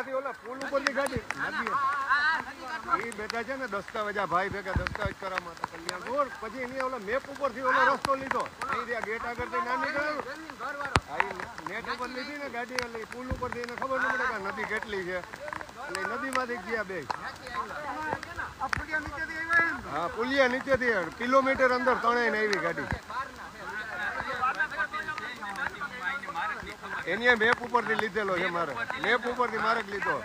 આથી ઓલા પુલ ગાડી નદી. એ બેઠા છે ને દસ્તાવેજ આ ભાઈ ભેગા દસ્તાવેજ કરવા માટે. કલ્યાણ રોડ પછી એની ઓલા મેપ ઉપરથી ઓલો રસ્તો લીધો. અહીં ત્યાં ગેટ આગળથી ના નીકળ્યો. હા નેટ ઉપર લીધી ને ગાડી એટલે પુલ ઉપરથી એને ખબર ન પડે કે નદી કેટલી છે. એટલે ઈ નદીમાંથી ગયા બે. હા પુલિયા નીચેથી કિલોમીટર અંદર ત્રણેય ને આવી ગાડી. એની મેપ ઉપરથી લીધેલો છે મારે. મેપ ઉપરથી મારે લીધો.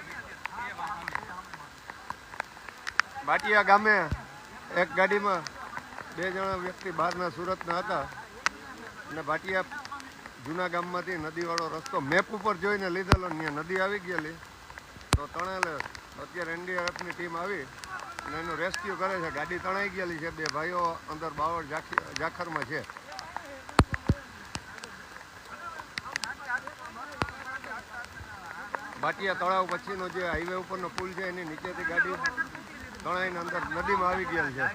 બાટિયા ગામે એક ગાડીમાં બે જણા વ્યક્તિ બહારના સુરતના હતા. અને બાટિયા જૂના ગામમાંથી નદીવાળો રસ્તો મેપ ઉપર જોઈને લીધેલો ત્યાં નદી આવી ગયેલી. તો તણેલે અત્યારે એનડીઆરએફની ટીમ આવી અને એનું રેસ્ક્યુ કરે છે. ગાડી તણાઈ ગયેલી છે. બે ભાઈઓ અંદર બાવળ ઝાખી ઝાખરમાં છે. બાટિયા તળાવ પછીનો જે હાઈવે ઉપરનો પુલ છે, એની નીચેથી ગાડી તણાઈને અંદર નદીમાં આવી ગયેલ છે.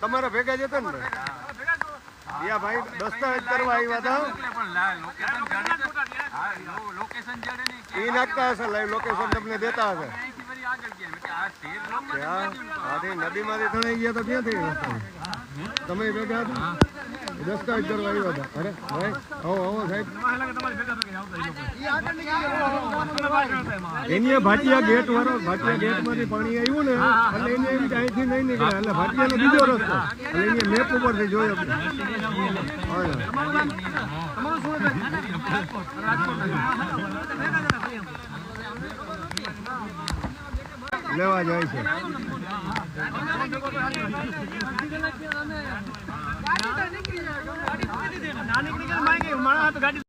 તમારા ભેગા જ હતા ને યા ભાઈ, દસ્તાવેજ કરવા આવ્યા હતા. એ નાખતા હશે લાઈવ લોકેશન તમને દેતા હશે. નદીમાંથી તણાઈ ગયા તો ક્યાંથી? તમે ભેગા હતા દસ્તાવેજ કરવા આવ્યા હતા. અરે ભાઈ આવો આવો સાહેબ. એની ભાટિયા ગેટ વાળો ભાટિયા ગેટમાંથી પાણી આવ્યું ને એટલે એને અહીંથી નહીં નીકળે. એટલે ભાટિયાનો બીજો રસ્તો. એટલે એને મેપ ઉપરથી જોયો આપણે. લેવા જાય છે. ગાડી નીકળી જાય. ગાડી નીકળી જાય. માણસ ગાડી